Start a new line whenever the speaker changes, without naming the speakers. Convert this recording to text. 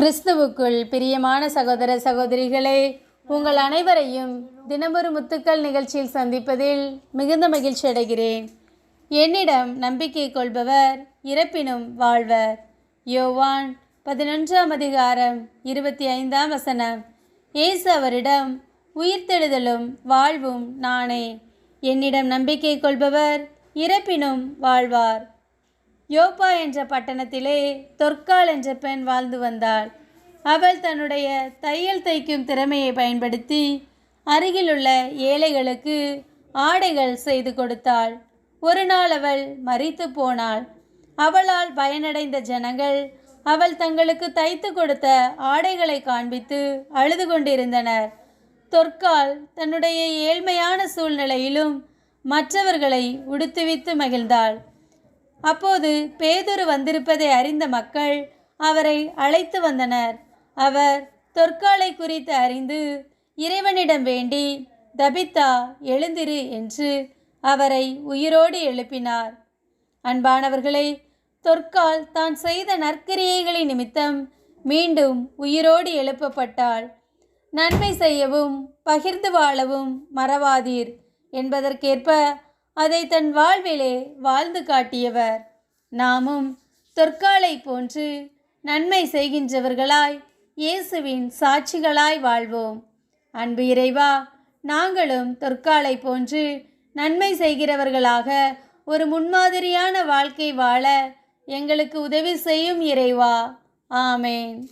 கிறிஸ்துவுக்குள் பிரியமான சகோதர சகோதரிகளே உங்கள் அனைவரையும் தினமொரு முத்துக்கள் நிகழ்ச்சியில் சந்திப்பதில் மிகுந்த மகிழ்ச்சி அடைகிறேன். என்னிடம் நம்பிக்கை கொள்பவர் இறப்பினும் வாழ்வர். யோவான் பதினொன்றாம் அதிகாரம் இருபத்தி ஐந்தாம் வசனம். இயேசு அவரிடம் உயிர்த்தெழுதலும் வாழ்வும் நானே. என்னிடம் நம்பிக்கை கொள்பவர் இறப்பினும் வாழ்வார். யோப்பா என்ற பட்டணத்திலே தொற்கால் என்ற பெண் வாழ்ந்து வந்தாள். அவள் தன்னுடைய தையல் தைக்கும் திறமையை பயன்படுத்தி அருகிலுள்ள ஏழைகளுக்கு ஆடைகள் செய்து கொடுத்தாள். ஒரு நாள் அவள் மறித்து போனாள். அவளால் பயனடைந்த ஜனங்கள் அவள் தங்களுக்கு தைத்து கொடுத்த ஆடைகளை காண்பித்து அழுது கொண்டிருந்தனர். தொற்கால் தன்னுடைய ஏழ்மையான சூழ்நிலையிலும் மற்றவர்களை உடுத்துவித்து மகிழ்ந்தாள். அப்போது பேதுரு வந்திருப்பதை அறிந்த மக்கள் அவரை அழைத்து வந்தனர். அவர் தொற்காலை குறித்து அறிந்து இறைவனிடம் வேண்டி தபித்தா எழுந்திரு என்று அவரை உயிரோடு எழுப்பினார். அன்பானவர்களே தொற்கால் தான் செய்த நற்கிரியைகளின் நிமித்தம் மீண்டும் உயிரோடு எழுப்பப்பட்டாள் நன்மை செய்யவும் பகிர்ந்து வாழவும் மறவாதீர். என்பதற்கேற்ப அதை தன் வாழ்விலே வாழ்ந்து காட்டியவர். நாமும் தொற்காலை போன்று நன்மை செய்கின்றவர்களாய் இயேசுவின் சாட்சிகளாய் வாழ்வோம். அன்பு இறைவா நாங்களும் தொற்காலை போன்று நன்மை செய்கிறவர்களாக ஒரு முன்மாதிரியான வாழ்க்கை வாழ எங்களுக்கு உதவி செய்யும் இறைவா. ஆமேன்.